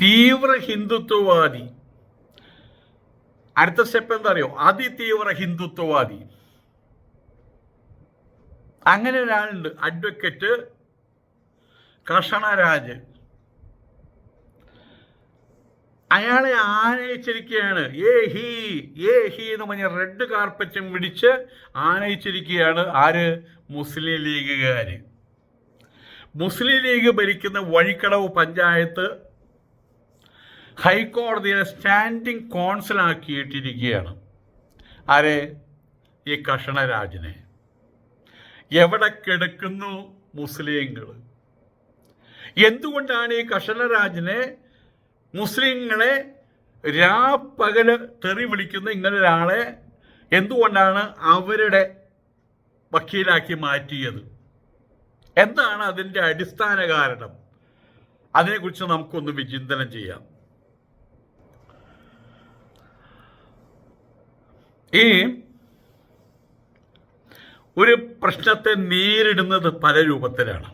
തീവ്ര ഹിന്ദുത്വവാദി. അടുത്ത സ്റ്റെപ്പ് എന്താ അറിയോ അതിതീവ്ര ഹിന്ദുത്വവാദി. അങ്ങനെ ഒരാളുണ്ട് അഡ്വക്കേറ്റ് കൃഷ്ണരാജ് അയാളെ ആനയിച്ചിരിക്കുകയാണ് ഏ ഹി ഏ ഹി എന്ന് പറഞ്ഞ റെഡ് കാർപ്പറ്റും പിടിച്ച് ആനയിച്ചിരിക്കുകയാണ് ആര്? മുസ്ലിം ലീഗുകാർ മുസ്ലിം ലീഗ് ഭരിക്കുന്ന വഴിക്കടവ് പഞ്ചായത്ത് ഹൈക്കോടതിയെ സ്റ്റാൻഡിംഗ് കോൺസിലാക്കിയിട്ടിരിക്കുകയാണ്. ആരെ? ഈ കഷണരാജിനെ. എവിടെ കിടക്കുന്നു മുസ്ലിങ്ങൾ? എന്തുകൊണ്ടാണ് ഈ കഷണരാജിനെ മുസ്ലിങ്ങളെ രാപ്പകൽ തെറി വിളിക്കുന്ന ഇങ്ങനെ ഒരാളെ എന്തുകൊണ്ടാണ് അവരുടെ വക്കീലാക്കി മാറ്റിയത്? എന്താണ് അതിന്റെ അടിസ്ഥാന കാരണം? അതിനെക്കുറിച്ച് നമുക്കൊന്ന് വിചിന്തനം ചെയ്യാം. ഈ ഒരു പ്രശ്നത്തെ നേരിടുന്നത് പല രൂപത്തിലാണ്.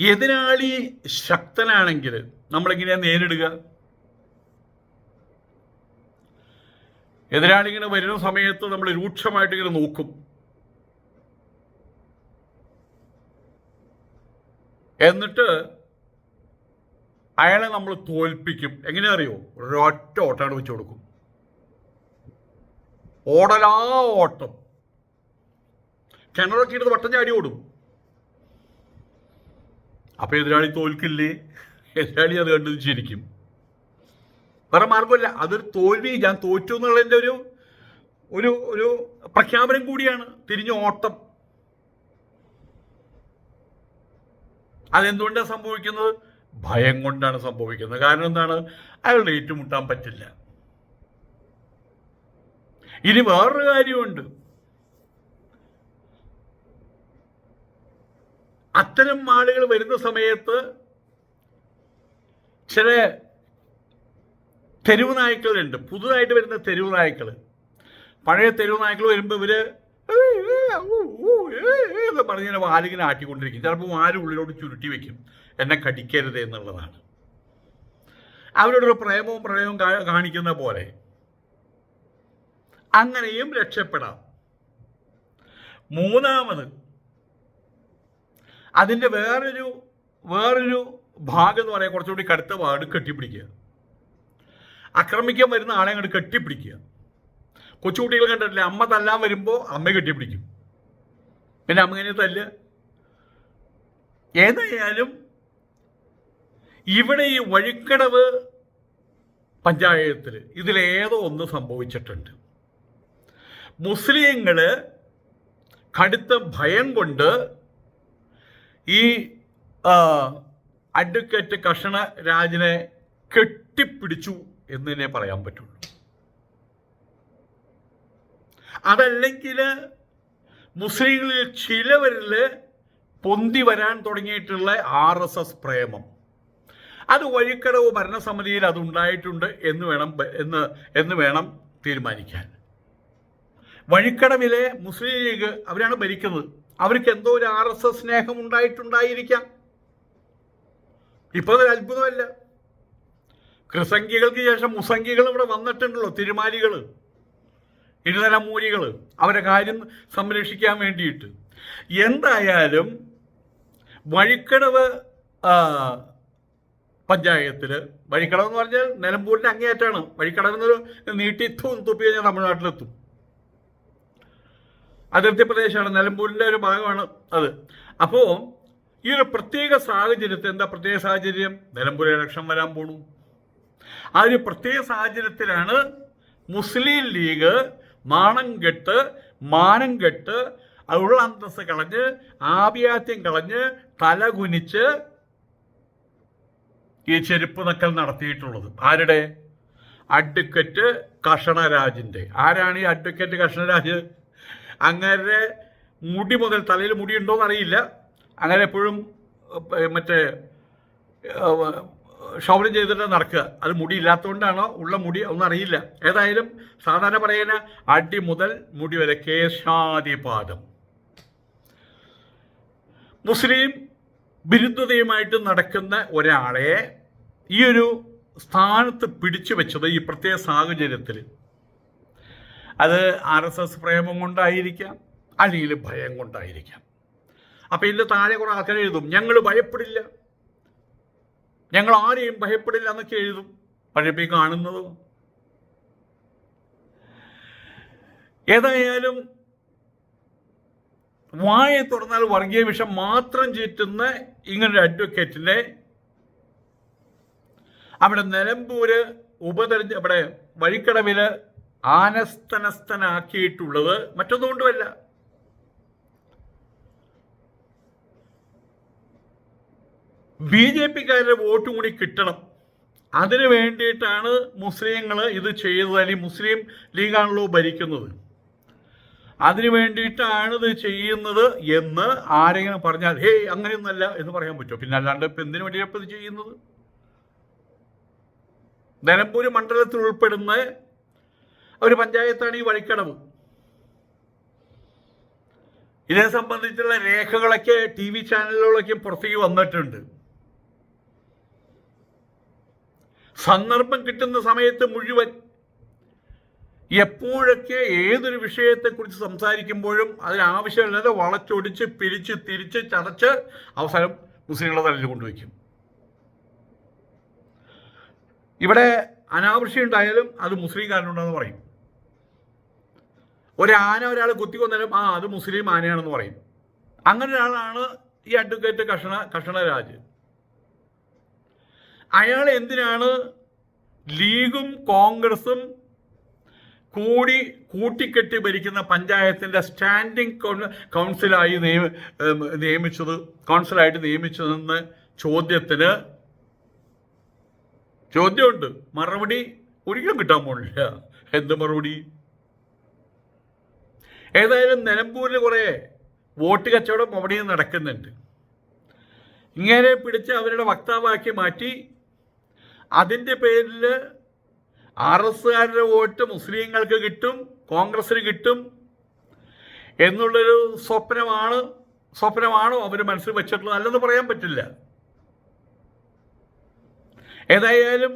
എതിരാളി ശക്തനാണെങ്കിൽ നമ്മളെങ്ങനെയാ നേരിടുക? എതിരാളി ഇങ്ങനെ വരുന്ന സമയത്ത് നമ്മൾ രൂക്ഷമായിട്ട് ഇങ്ങനെ നോക്കും. എന്നിട്ട് അയാളെ നമ്മൾ തോൽപ്പിക്കും. എങ്ങനെ അറിയോ ഒരൊറ്റ ഓട്ടാണ് വെച്ച് കൊടുക്കും. ഓടലാ ഓട്ടം. കിണറൊക്കെ ഇടുന്ന് വട്ടം ചാടി ഓടും. അപ്പൊ എതിരാളി തോൽക്കില്ലേ? എതിരാളി അത് കണ്ടു ചിരിക്കും. വേറെ മാർഗമല്ല അതൊരു തോൽവി. ഞാൻ തോറ്റു എന്നുള്ളതിന്റെ ഒരു ഒരു ഒരു പ്രഖ്യാപനം കൂടിയാണ്. തിരിഞ്ഞ ഓട്ടം. അതെന്തുകൊണ്ടാണ് സംഭവിക്കുന്നത്? ഭയം കൊണ്ടാണ് സംഭവിക്കുന്നത്. കാരണം എന്താണ്? അയാളുടെ ഏറ്റുമുട്ടാൻ പറ്റില്ല. ഇനി വേറൊരു കാര്യമുണ്ട്. അത്തരം ആളുകൾ വരുന്ന സമയത്ത് ചില തെരുവ് നായ്ക്കളുണ്ട്. പുതുതായിട്ട് വരുന്ന തെരുവ് നായ്ക്കൾ പഴയ തെരുവ് നായ്ക്കൾ വരുമ്പോൾ ഇവർ എന്ന് പറഞ്ഞിങ്ങനെ വാലിങ്ങനെ ആട്ടിക്കൊണ്ടിരിക്കും ചിലപ്പോൾ വാൽ ഉള്ളിലോട്ട് ചുരുട്ടി വെക്കും. എന്നെ കടിക്കരുത് എന്നുള്ളതാണ്. അവരോടൊരു പ്രേമവും പ്രണയവും കാണിക്കുന്ന പോലെ. അങ്ങനെയും രക്ഷപ്പെടാം. മൂന്നാമത് അതിന്റെ വേറൊരു വേറൊരു ഭാഗം എന്ന് പറയാൻ കുറച്ചുകൂടി കടുത്ത പാട് കെട്ടിപ്പിടിക്കുക. ആക്രമിക്കാൻ വരുന്ന ആളെ അങ്ങോട്ട് കെട്ടിപ്പിടിക്കുക. കൊച്ചുകുട്ടികൾ കണ്ടിട്ടില്ലേ അമ്മ തല്ലാൻ വരുമ്പോൾ അമ്മ കെട്ടിപ്പിടിക്കും. പിന്നെ അമ്മ കഴിഞ്ഞ തല്ല്. ഏതായാലും ഇവിടെ ഈ വഴിക്കടവ് പഞ്ചായത്തിൽ ഇതിലേതോ ഒന്ന് സംഭവിച്ചിട്ടുണ്ട്. മുസ്ലിങ്ങൾ കടുത്ത ഭയം കൊണ്ട് ഈ അഡ്വക്കേറ്റ് കഷണ രാജിനെ കെട്ടിപ്പിടിച്ചു എന്ന് തന്നെ പറയാൻ പറ്റുള്ളൂ. അതല്ലെങ്കിൽ മുസ്ലിങ്ങളിൽ ചിലവരിൽ പൊന്തി വരാൻ തുടങ്ങിയിട്ടുള്ള ആർ എസ് എസ് പ്രേമം. അത് വഴിക്കടവ് ഭരണസമിതിയിൽ അതുണ്ടായിട്ടുണ്ട് എന്ന് വേണം എന്ന് എന്ന് വേണം തീരുമാനിക്കാൻ. വഴിക്കടവിലെ മുസ്ലിം ലീഗ് അവരാണ് ഭരിക്കുന്നത്. അവർക്ക് എന്തോ ഒരു ആർ എസ് എസ് സ്നേഹം ഉണ്ടായിട്ടുണ്ടായിരിക്കാം. ഇപ്പോൾ അത്ഭുതമല്ല. ക്രിസംഖികൾക്ക് ശേഷം മുസംഖികൾ ഇവിടെ വന്നിട്ടുണ്ടല്ലോ തിരുമാലികൾ ഇരുതലമൂലികൾ അവരെ കാര്യം സംരക്ഷിക്കാൻ വേണ്ടിയിട്ട്. എന്തായാലും വഴിക്കടവ് പഞ്ചായത്തിൽ വഴിക്കടവ് എന്ന് പറഞ്ഞാൽ നിലമ്പൂരിന്റെ അങ്ങേയറ്റാണ് വഴിക്കടവ് എന്നൊരു നീട്ടി തൂന്ന് തുപ്പി കഴിഞ്ഞാൽ തമിഴ്നാട്ടിലെത്തും. അതിർത്തി പ്രദേശമാണ്. നിലമ്പൂരിന്റെ ഒരു ഭാഗമാണ് അത്. അപ്പോൾ ഈ ഒരു പ്രത്യേക സാഹചര്യത്തിൽ എന്താ പ്രത്യേക സാഹചര്യം? നിലമ്പൂർ ഇലക്ഷൻ വരാൻ പോണു. ആ ഒരു പ്രത്യേക സാഹചര്യത്തിലാണ് മുസ്ലിം ലീഗ് മാണം കെട്ട് മാനം കെട്ട് ഉള്ള അന്തസ് കളഞ്ഞ് ആഭിയാത്യം കളഞ്ഞ് തല കുനിച്ച് ഈ ചെരുപ്പ് നക്കൽ നടത്തിയിട്ടുള്ളത്. ആരുടെ? അഡ്വക്കറ്റ് കഷണരാജിന്റെ ആരാണ് ഈ അഡ്വക്കറ്റ് കഷണരാജ് അങ്ങനെ മുടി മുതൽ തലയിൽ മുടി മുടിയുണ്ടോയെന്ന് അറിയില്ല അങ്ങനെ എപ്പോഴും മറ്റേ ഷൗരം ചെയ്തിട്ട് നടക്കുക. അത് മുടി ഇല്ലാത്തതുകൊണ്ടാണോ? ഉള്ള മുടി ഒന്നും അറിയില്ല. ഏതായാലും സാധാരണ പറയുന്ന അടി മുതൽ മുടി വരെ കേശാദിപാദം മുസ്ലിം വിരുദ്ധതയുമായിട്ട് നടക്കുന്ന ഒരാളെ ഈ ഒരു സ്ഥാനത്ത് പിടിച്ചു വെച്ചത് ഈ പ്രത്യേക സാഹചര്യത്തിൽ. അത് ആർ എസ് എസ് പ്രേമം കൊണ്ടായിരിക്കാം അല്ലെങ്കിൽ ഭയം കൊണ്ടായിരിക്കാം. അപ്പം ഇതിന്റെ താഴെ കുറേ ആൾക്കാർ എഴുതും ഞങ്ങൾ ഭയപ്പെടില്ല. ഞങ്ങൾ ആരെയും ഭയപ്പെടില്ല എന്നൊക്കെ എഴുതും. പഴയപ്പോ ഈ കാണുന്നത് ഏതായാലും വായ തുറന്നാൽ വർഗീയ വിഷം മാത്രം ചീറ്റുന്ന ഇങ്ങനൊരു അഡ്വക്കേറ്റിനെ അവിടെ നിലമ്പൂര് ഉപതെരഞ്ഞ അവിടെ വഴിക്കടവിൽ മറ്റൊന്നും മറ്റൊന്നുകൊണ്ടുമല്ല ബി ജെ പിക്കാരുടെ വോട്ട് കൂടി കിട്ടണം. അതിനു വേണ്ടിയിട്ടാണ് മുസ്ലിങ്ങൾ ഇത് ചെയ്തത്. അല്ലെങ്കിൽ മുസ്ലിം ലീഗാണല്ലോ ഭരിക്കുന്നത്. അതിനു വേണ്ടിയിട്ടാണ് ഇത് ചെയ്യുന്നത് എന്ന് ആരെങ്കിലും പറഞ്ഞാൽ ഹേയ് അങ്ങനെയൊന്നല്ല എന്ന് പറയാൻ പറ്റുമോ? പിന്നെ അല്ലാണ്ട് ഇപ്പം എന്തിനു വേണ്ടിയാണ് ഇപ്പം ഇത് ചെയ്യുന്നത്? നിലമ്പൂർ മണ്ഡലത്തിൽ ഉൾപ്പെടുന്ന ഒരു പഞ്ചായത്താണ് ഈ വഴിക്കടവ്. ഇതിനെ സംബന്ധിച്ചുള്ള രേഖകളൊക്കെ ടി വി ചാനലുകളൊക്കെ പുറത്തേക്ക് വന്നിട്ടുണ്ട്. സന്ദർഭം കിട്ടുന്ന സമയത്ത് മുഴുവൻ എപ്പോഴൊക്കെ ഏതൊരു വിഷയത്തെക്കുറിച്ച് സംസാരിക്കുമ്പോഴും അതിനാവശ്യമില്ലാതെ വളച്ചൊടിച്ച് പിരിച്ച് തിരിച്ച് ചതച്ച് അവസാനം മുസ്ലിങ്ങളെ തലയിൽ കൊണ്ടുവയ്ക്കും. ഇവിടെ അനാവശ്യം ഉണ്ടായാലും അത് മുസ്ലിം കാരനുണ്ടെന്ന് പറയും. ഒരാന ഒരാൾ കുത്തിക്കൊന്നാലും ആ അത് മുസ്ലിം ആനയാണെന്ന് പറയും. അങ്ങനെ ഒരാളാണ് ഈ അഡ്വക്കേറ്റ് കഷണ കഷണരാജ് അയാൾ എന്തിനാണ് ലീഗും കോൺഗ്രസും കൂടി കൂട്ടിക്കെട്ടി ഭരിക്കുന്ന പഞ്ചായത്തിന്റെ സ്റ്റാൻഡിംഗ് കൗൺസിലായി നിയമ നിയമിച്ചത് കൗൺസിലായിട്ട് നിയമിച്ചതെന്ന് ചോദ്യത്തിന് ചോദ്യമുണ്ട്. മറുപടി ഒരിക്കലും കിട്ടാൻ പോണില്ല. എന്ത് മറുപടി? ഏതായാലും നിലമ്പൂരിൽ കുറേ വോട്ട് കച്ചവടം അവിടെ നടക്കുന്നുണ്ട്. ഇങ്ങനെ പിടിച്ച് അവരുടെ വക്താവാക്കി മാറ്റി അതിന്റെ പേരിൽ ആർ എസ്സുകാരുടെ വോട്ട് മുസ്ലിങ്ങൾക്ക് കിട്ടും കോൺഗ്രസ്സിന് കിട്ടും എന്നുള്ളൊരു സ്വപ്നമാണ് സ്വപ്നമാണോ അവർ മനസ്സിൽ വെച്ചിട്ടുള്ളത്? അല്ലെന്ന് പറയാൻ പറ്റില്ല. ഏതായാലും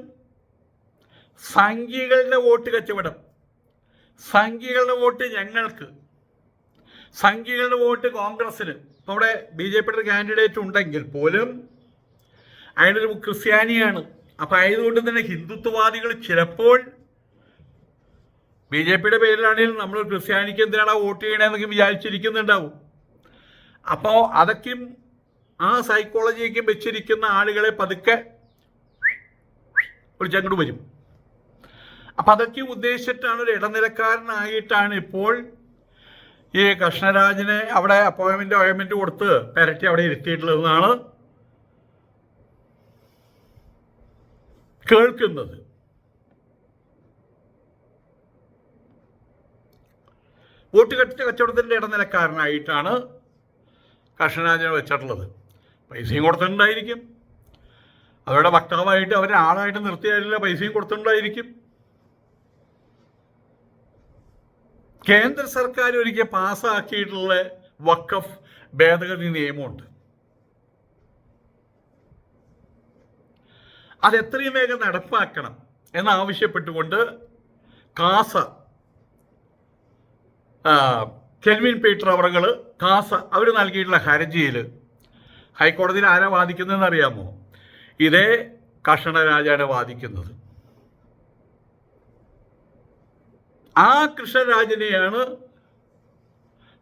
സംഘികളുടെ വോട്ട് കച്ചവടം സംഘികളുടെ വോട്ട് ഞങ്ങൾക്ക് സംഘികളുടെ വോട്ട് കോൺഗ്രസ്സിന്. നമ്മുടെ ബി ജെ പിയുടെ കാൻഡിഡേറ്റ് ഉണ്ടെങ്കിൽ പോലും അയാളൊരു ക്രിസ്ത്യാനിയാണ്. അപ്പം ആയതുകൊണ്ട് തന്നെ ഹിന്ദുത്വവാദികൾ ചിലപ്പോൾ ബി ജെ പിയുടെ പേരിലാണെങ്കിലും നമ്മൾ ക്രിസ്ത്യാനിക്ക് എന്തിനാണ് വോട്ട് ചെയ്യണമെന്നൊക്കെ വിചാരിച്ചിരിക്കുന്നുണ്ടാവും. അപ്പോൾ അതൊക്കെയും ആ സൈക്കോളജിയൊക്കെ വെച്ചിരിക്കുന്ന ആളുകളെ പതുക്കെ ഒരു ചങ്ങട് വരും. അപ്പം അതൊക്കെ ഉദ്ദേശിച്ചിട്ടാണ് ഒരു ഇടനിലക്കാരനായിട്ടാണ് ഇപ്പോൾ ഈ കൃഷ്ണരാജിനെ അവിടെ അപ്പോയിൻമെന്റ് അപ്പോയിൻമെന്റ് കൊടുത്ത് പെരട്ടി അവിടെ ഇരുത്തിയിട്ടുള്ളതെന്നാണ് കേൾക്കുന്നത്. വോട്ട് കെട്ടിച്ച കച്ചവടത്തിന്റെ ഇടനിലക്കാരനായിട്ടാണ് കൃഷ്ണരാജനെ വെച്ചിട്ടുള്ളത്. പൈസയും കൊടുത്തിട്ടുണ്ടായിരിക്കും. അവരുടെ വക്താവായിട്ട് അവരെ ആളായിട്ട് നിർത്തിയാലില്ല പൈസയും കൊടുത്തിട്ടുണ്ടായിരിക്കും. കേന്ദ്ര സർക്കാർ ഒരിക്കൽ പാസ്സാക്കിയിട്ടുള്ള വക്കഫ് ഭേദഗതി നിയമമുണ്ട്. അത് എത്രയും വേഗം നടപ്പാക്കണം എന്നാവശ്യപ്പെട്ടുകൊണ്ട് കാസ കെൽവിൻ പീറ്റർ അവറുകൾ കാസ അവർ നൽകിയിട്ടുള്ള ഹർജിയിൽ ഹൈക്കോടതിയിൽ ആരാ വാദിക്കുന്നതെന്ന് അറിയാമോ? ഇതേ കഷണരാജാണ് വാദിക്കുന്നത്. ആ കൃഷ്ണരാജനെയാണ്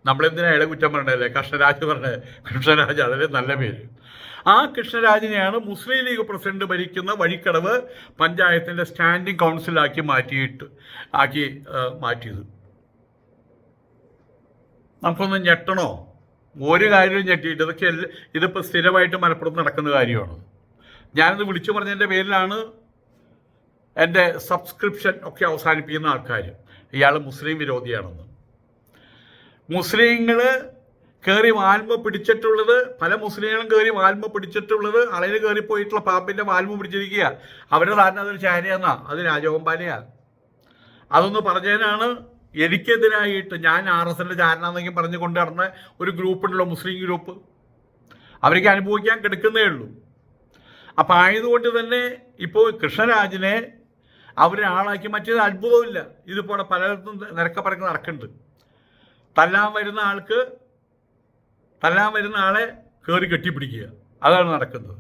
നമ്മളെന്തിനാ ഇട കുറ്റം പറഞ്ഞതല്ലേ? കൃഷ്ണരാജ് പറഞ്ഞത്. കൃഷ്ണരാജ് അതിലെ നല്ല പേര്. ആ കൃഷ്ണരാജിനെയാണ് മുസ്ലിം ലീഗ് പ്രസിഡന്റ് ഭരിക്കുന്ന വഴിക്കടവ് പഞ്ചായത്തിന്റെ സ്റ്റാൻഡിംഗ് കൗൺസിലാക്കി മാറ്റിയിട്ട് ആക്കി മാറ്റിയത്. നമുക്കൊന്ന് ഞെട്ടണോ? ഒരു കാര്യവും ഞെട്ടിയിട്ട് ഇതൊക്കെ ഇതിപ്പോൾ സ്ഥിരമായിട്ട് മലപ്പുറത്ത് നടക്കുന്ന കാര്യമാണ്. ഞാനിത് വിളിച്ചു പറഞ്ഞതിന്റെ പേരിലാണ് എന്റെ സബ്സ്ക്രിപ്ഷൻ ഒക്കെ അവസാനിപ്പിക്കുന്ന ആൾക്കാർ ഇയാൾ മുസ്ലിം വിരോധിയാണെന്ന്. മുസ്ലിങ്ങൾ കയറി വാൽമ പിടിച്ചിട്ടുള്ളത് പല മുസ്ലിങ്ങളും കയറി വാൽമ പിടിച്ചിട്ടുള്ളത് അളയിൽ കയറി പോയിട്ടുള്ള പാമ്പിന്റെ വാൽമ പിടിച്ചിരിക്കുക അവരുടെ ധാരണ അതൊരു ചാരയെന്നാ അത് രാജഗോപാലയാ. അതൊന്ന് പറഞ്ഞതിനാണ് എനിക്കെതിരായിട്ട് ഞാൻ ആർ എസ് എന്റെ ചാരനാന്നെങ്കിൽ പറഞ്ഞു കൊണ്ട് നടന്ന ഒരു ഗ്രൂപ്പ് ഉണ്ടല്ലോ മുസ്ലിം ഗ്രൂപ്പ്. അവർക്ക് അനുഭവിക്കാൻ കിടക്കുന്നേ ഉള്ളൂ. അപ്പം ആയതുകൊണ്ട് തന്നെ ഇപ്പോൾ കൃഷ്ണരാജിനെ അവരെ ആളാക്കി മറ്റേത് അത്ഭുതമില്ല. ഇതിപ്പോൾ പലയിടത്തും നിരക്കപ്പറക്ക് നടക്കുന്നുണ്ട്. തല്ലാൻ വരുന്ന ആൾക്ക് തല്ലാൻ വരുന്ന ആളെ കയറി കെട്ടിപ്പിടിക്കുക. അതാണ് നടക്കുന്നത്.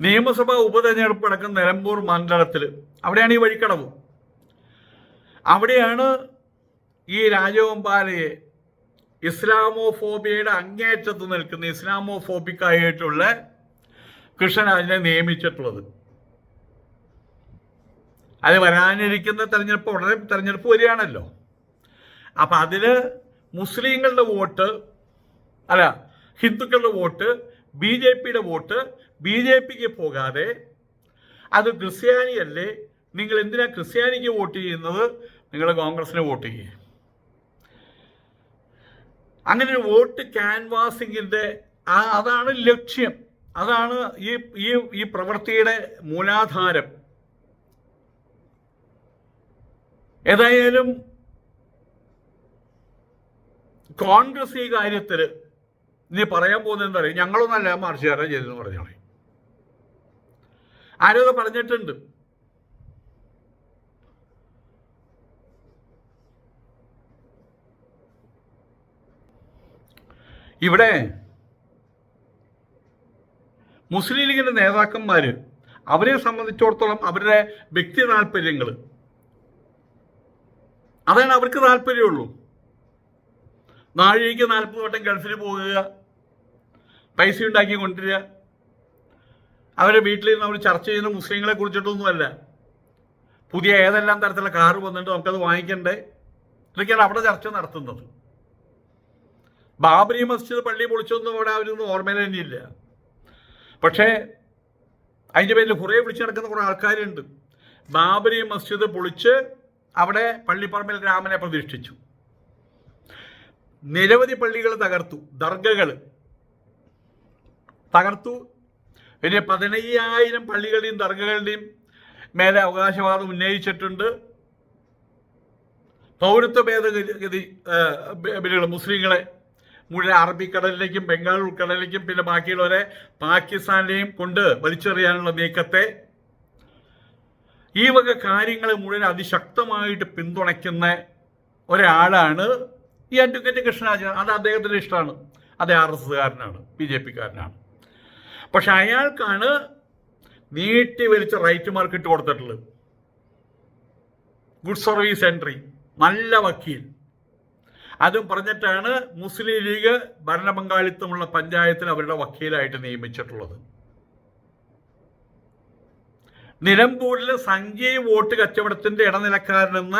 നിയമസഭാ ഉപതെരഞ്ഞെടുപ്പ് നടക്കുന്ന നിലമ്പൂർ മണ്ഡലത്തിൽ അവിടെയാണ് ഈ വഴിക്കടവ്. അവിടെയാണ് ഈ രാജഗോപാലയെ ഇസ്ലാമോഫോബിയയുടെ അങ്ങേറ്റത്ത് നിൽക്കുന്ന ഇസ്ലാമോഫോബിക്കായിട്ടുള്ള കൃഷ്ണരാജിനെ നിയമിച്ചിട്ടുള്ളത്. അത് വരാനിരിക്കുന്ന തെരഞ്ഞെടുപ്പ് ഉടനെ തെരഞ്ഞെടുപ്പ് വരികയാണല്ലോ. അപ്പം അതിൽ മുസ്ലിങ്ങളുടെ വോട്ട് അല്ല ഹിന്ദുക്കളുടെ വോട്ട് ബി ജെ പിയുടെ വോട്ട് ബി ജെ പിക്ക് പോകാതെ അത് ക്രിസ്ത്യാനിയല്ലേ? നിങ്ങൾ എന്തിനാ ക്രിസ്ത്യാനിക്ക് വോട്ട് ചെയ്യുന്നത്? നിങ്ങൾ കോൺഗ്രസിന് വോട്ട് ചെയ്യുക. അങ്ങനെ ഒരു വോട്ട് ക്യാൻവാസിങ്ങിന്റെ അതാണ് ലക്ഷ്യം. അതാണ് ഈ ഈ ഈ പ്രവൃത്തിയുടെ മൂലാധാരം. ഏതായാലും കോൺഗ്രസ് ഈ കാര്യത്തിൽ ഇനി പറയാൻ പോകുന്നത് എന്താ പറയുക ഞങ്ങളൊന്നല്ല മാർച്ചുകാരൻ ചെയ്തെന്ന് പറഞ്ഞോളെ ആരോ പറഞ്ഞിട്ടുണ്ട്. ഇവിടെ മുസ്ലിം ലീഗിന്റെ നേതാക്കന്മാർ അവരെ സംബന്ധിച്ചിടത്തോളം അവരുടെ വ്യക്തി താല്പര്യങ്ങൾ അതാണ് അവർക്ക് താല്പര്യമുള്ളൂ നാഴികയ്ക്ക് നാൽപ്പത് വട്ടം ഗൾഫിൽ പോകുക പൈസ ഉണ്ടാക്കി കൊണ്ടുവരിക. അവരെ വീട്ടിൽ നിന്ന് അവർ ചർച്ച ചെയ്യുന്ന മുസ്ലിങ്ങളെ കുറിച്ചിട്ടൊന്നുമല്ല. പുതിയ ഏതെല്ലാം തരത്തിലുള്ള കാറ് വന്നിട്ട് നമുക്കത് വാങ്ങിക്കണ്ടേ? ഇതൊക്കെയാണ് അവിടെ ചർച്ച നടത്തുന്നത്. ബാബരി മസ്ജിദ് പള്ളി പൊളിച്ചൊന്നും അവിടെ അവരൊന്നും ഓർമ്മയിൽ തന്നെയില്ല. പക്ഷേ അതിന്റെ പേരിൽ കുറേ വിളിച്ചു നടക്കുന്ന കുറേ ആൾക്കാരുണ്ട്. ബാബരി മസ്ജിദ് പൊളിച്ച് അവിടെ പള്ളിപ്പറമ്പിൽ രാമനെ പ്രതിഷ്ഠിച്ചു. നിരവധി പള്ളികൾ തകർത്തു ദർഗകൾ തകർത്തു. പിന്നെ പതിനയ്യായിരം പള്ളികളുടെയും ദർഗകളുടെയും മേലെ അവകാശവാദം ഉന്നയിച്ചിട്ടുണ്ട്. പൗരത്വ ഭേദഗതി ബില്ലുകൾ മുസ്ലിങ്ങളെ മുഴുവൻ അറബിക്കടലിലേക്കും ബംഗാൾ ഉൾക്കടലിലേക്കും പിന്നെ ബാക്കിയുള്ളവരെ പാകിസ്ഥാനിലെയും കൊണ്ട് വലിച്ചെറിയാനുള്ള നീക്കത്തെ ഈ വക കാര്യങ്ങൾ മുഴുവൻ അതിശക്തമായിട്ട് പിന്തുണയ്ക്കുന്ന ഒരാളാണ് ഈ അഡ്വക്കേറ്റ് കൃഷ്ണരാജൻ അത് അദ്ദേഹത്തിന് ഇഷ്ടമാണ്. അത് ആർ എസ് കാരനാണ് ബി ജെ പിക്കാരനാണ്. പക്ഷെ അയാൾക്കാണ് നീട്ടി വലിച്ച റൈറ്റ് മാർക്ക് ഇട്ട് കൊടുത്തിട്ടുള്ളത്. ഗുഡ് സർവീസ് എൻട്രി നല്ല വക്കീൽ. അതും പറഞ്ഞിട്ടാണ് മുസ്ലിം ലീഗ് ഭരണപങ്കാളിത്തമുള്ള പഞ്ചായത്തിൽ അവരുടെ വക്കീലായിട്ട് നിയമിച്ചിട്ടുള്ളത്. നിലമ്പൂരിൽ സംഖ്യ വോട്ട് കച്ചവടത്തിന്റെ ഇടനിലക്കാരനെന്ന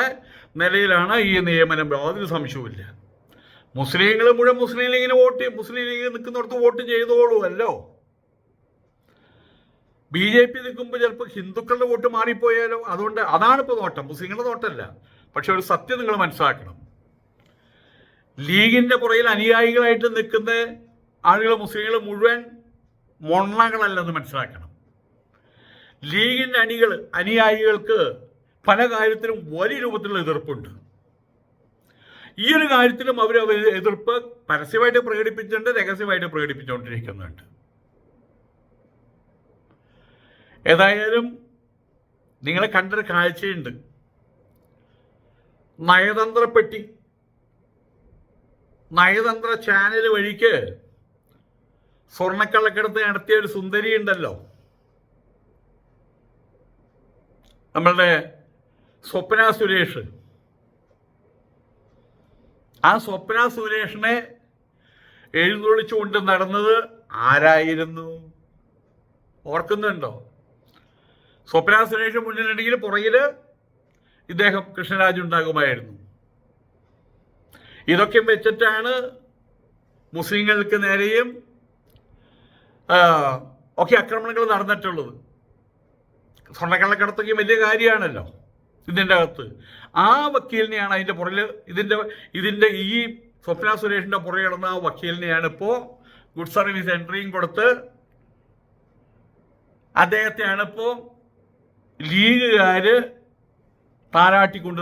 നിലയിലാണ് ഈ നിയമനം. യാതൊരു സംശയവുമില്ല. മുസ്ലിങ്ങൾ മുഴുവൻ മുസ്ലിം ലീഗിന് വോട്ട് മുസ്ലിം ലീഗ് നിൽക്കുന്നിടത്ത് വോട്ട് ചെയ്തോളൂ അല്ലോ. ബി ജെ പി നിൽക്കുമ്പോൾ ചിലപ്പോൾ ഹിന്ദുക്കളുടെ വോട്ട് മാറിപ്പോയാലോ? അതുകൊണ്ട് അതാണ് ഇപ്പോൾ നോട്ടം. മുസ്ലിങ്ങളുടെ നോട്ടമല്ല പക്ഷെ ഒരു സത്യം നിങ്ങൾ മനസ്സിലാക്കണം. ലീഗിന്റെ പുറയിൽ അനുയായികളായിട്ട് നിൽക്കുന്ന ആളുകൾ മുസ്ലിങ്ങൾ മുഴുവൻ മൊണ്ണകളല്ലെന്ന് മനസ്സിലാക്കണം. ലീഗിന്റെ അണികൾ അനുയായികൾക്ക് പല കാര്യത്തിലും വലിയ രൂപത്തിലുള്ള എതിർപ്പുണ്ട്. ഈ ഒരു കാര്യത്തിലും അവർ എതിർപ്പ് പരസ്യമായിട്ട് പ്രകടിപ്പിച്ചിട്ടുണ്ട് രഹസ്യമായിട്ട് പ്രകടിപ്പിച്ചുകൊണ്ടിരിക്കുന്നുണ്ട്. ഏതായാലും നിങ്ങളെ കണ്ടൊരു കാഴ്ചയുണ്ട്. നയതന്ത്ര പെട്ടി. നയതന്ത്ര ചാനൽ വഴിക്ക് സ്വർണക്കള്ളക്കടത്ത് നടത്തിയ ഒരു സുന്ദരി ഉണ്ടല്ലോ നമ്മളുടെ സ്വപ്ന സുരേഷ്. ആ സ്വപ്ന സുരേഷിനെ എഴുന്നള്ളിച്ചുകൊണ്ട് നടന്നത് ആരായിരുന്നു? ഓർക്കുന്നുണ്ടോ? സ്വപ്ന സുരേഷ് മുന്നിലുണ്ടെങ്കിൽ പുറകിൽ ഇദ്ദേഹം കൃഷ്ണരാജ് ഉണ്ടാകുമായിരുന്നു. ഇതൊക്കെ വെച്ചിട്ടാണ് മുസ്ലിങ്ങൾക്ക് നേരെയും ഒക്കെ ആക്രമണങ്ങൾ നടന്നിട്ടുള്ളത്. സ്വർണക്കള്ളക്കടത്തൊക്കെ വലിയ കാര്യമാണല്ലോ. ഇതിന്റെ അകത്ത്. ആ വക്കീലിനെയാണ് അതിന്റെ പുറകിൽ ഇതിന്റെ ഇതിന്റെ ഈ സ്വപ്ന സുരേഷിന്റെ പുറകെ കിടന്ന ആ വക്കീലിനെയാണ് ഇപ്പോൾ ഗുഡ് സർവീസ് എൻട്രിയും കൊടുത്ത് അദ്ദേഹത്തെയാണ് ഇപ്പോൾ ലീഗുകാർ താരാട്ടിക്കൊണ്ട്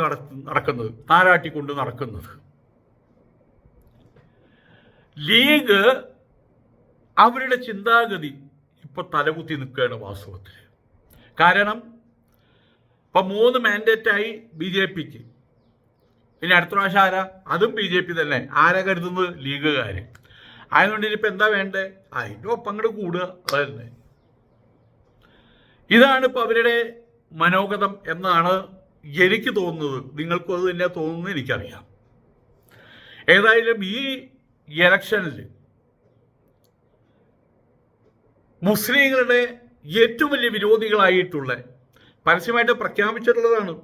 നടക്കുന്നത് താരാട്ടിക്കൊണ്ട് നടക്കുന്നത്. ലീഗ് അവരുടെ ചിന്താഗതി ഇപ്പൊ തലകുത്തി നിൽക്കുകയാണ് വാസ്തവത്തിൽ കാരണം ഇപ്പൊ മൂന്ന് മാൻഡേറ്റായി ബി ജെ പിക്ക്. ഇനി അടുത്ത പ്രാവശ്യം ആരാ? അതും ബി ജെ പി തന്നെ. ആരാ കരുതുന്നത്? ലീഗുകാർ ആയതുകൊണ്ട് ഇനിയിപ്പോൾ എന്താ വേണ്ടേ? അതിന്റെ ഒപ്പം അങ്ങോട്ട് കൂടുക. അതന്നെ തന്നെ ഇതാണ് ഇപ്പോൾ അവരുടെ മനോഗതം എന്നാണ് എനിക്ക് തോന്നുന്നത്. നിങ്ങൾക്കും അത് തന്നെ തോന്നുന്നത് എനിക്കറിയാം. ഏതായാലും ഈ ഇലക്ഷനിൽ മുസ്ലിങ്ങളുടെ ഏറ്റവും വലിയ വിരോധികളായിട്ടുള്ള പരസ്യമായിട്ട് പ്രഖ്യാപിച്ചിട്ടുള്ളതാണ്.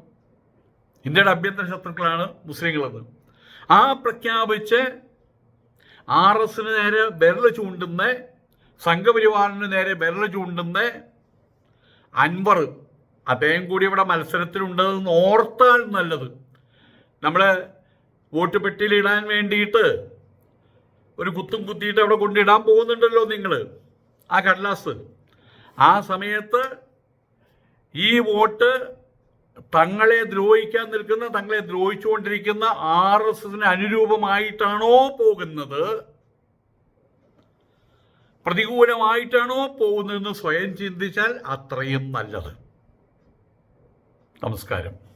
ഇന്ത്യയുടെ അഭ്യന്തര ശത്രുക്കളാണ് മുസ്ലിങ്ങളത്. ആ പ്രഖ്യാപിച്ച് ആർ എസിന് നേരെ വിരൽ ചൂണ്ടുന്ന സംഘപരിവാറിന് നേരെ വിരൽ ചൂണ്ടുന്ന അൻവർ അദ്ദേഹം കൂടി ഇവിടെ മത്സരത്തിലുണ്ടെന്ന് ഓർത്താൽ നല്ലത്. നമ്മൾ വോട്ട് പെട്ടിയിൽ ഇടാൻ വേണ്ടിയിട്ട് ഒരു കുത്തും കുത്തിയിട്ട് അവിടെ കൊണ്ടിടാൻ പോകുന്നുണ്ടല്ലോ നിങ്ങൾ ആ കടലാസ്. ആ സമയത്ത് ഈ വോട്ട് തങ്ങളെ ദ്രോഹിക്കാൻ നിൽക്കുന്ന തങ്ങളെ ദ്രോഹിച്ചുകൊണ്ടിരിക്കുന്ന ആർ എസ് എസിന് അനുരൂപമായിട്ടാണോ പോകുന്നത്? പ്രതികൂലമായിട്ടാണോ പോകുന്നതെന്ന് സ്വയം ചിന്തിച്ചാൽ അത്രയും നല്ലത്. നമസ്കാരം.